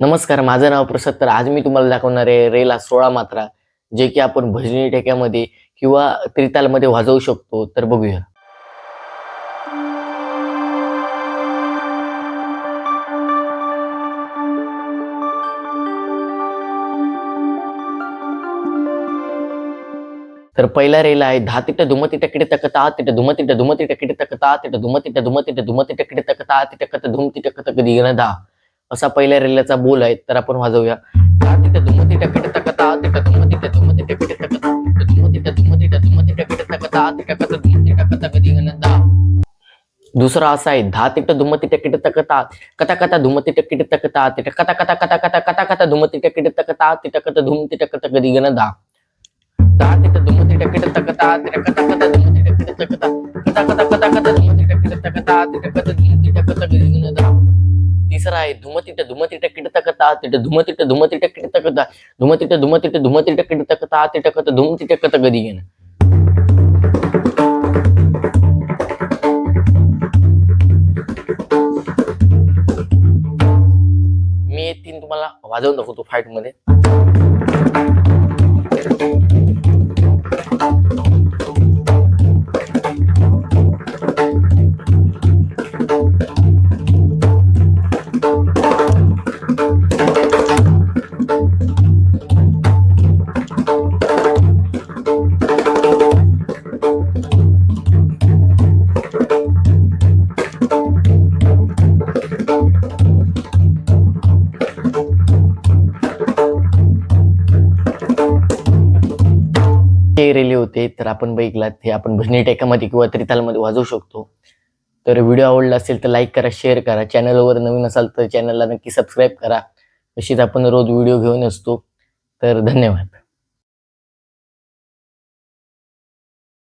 नमस्कार माझं नाव प्रसाद. तर आज मी तुम्हाला दाखवणार आहे रेला सोळा मात्रा जे की आपण भजनी ठेक्यामध्ये किंवा त्रितालमध्ये वाजवू शकतो. तर बघूया. तर पहिला रेल आहे दहा तिट धुमती टकडे तकता तिट धुमती धुमती टकडे तकता तिट धुमती धुमती धुमती टकडे तकता तिट कत धुमती टकत कधी दहा असा पहिल्या रेल्वेचा बोल आहे तर आपण वाजवूया दुसरा असा आहे दहा तिट धुमती टकडे तकता कथा कथा धुमती टकडे तकता तिट कथा कथा कथा कथा कथा कथा धुमती टकडे तकता तिट कथ धुमती टकत कधी गण दहा दहा तिट धुमती टकडे तकता तिट कथा कथा धुमती टकडे तकता कथा कथा कथा कथा धुमती टकडे तकता तिट कथ धुमती टकत कधी आहे धुमतिट धुमतिट किट तकता तिट धुमतिट धुमतिट किट तकता धुमतिट धुमतिट धुमतिट किट तकता तिट कत धुमतिट कत कधी घेणं मी हे तीन तुम्हाला वाजवून दाखवतो फाईटमध्ये रेले होते तर आपण बघितलात हे आपण भजनी टेकामध्ये किंवा त्रितालमध्ये वाजवू शकतो. तर व्हिडिओ आवडला असेल तर लाईक करा शेअर करा. चॅनलवर नवीन असाल तर चॅनलला नक्की सबस्क्राईब करा. अशीच आपण रोज व्हिडिओ घेऊन असतो. तर धन्यवाद.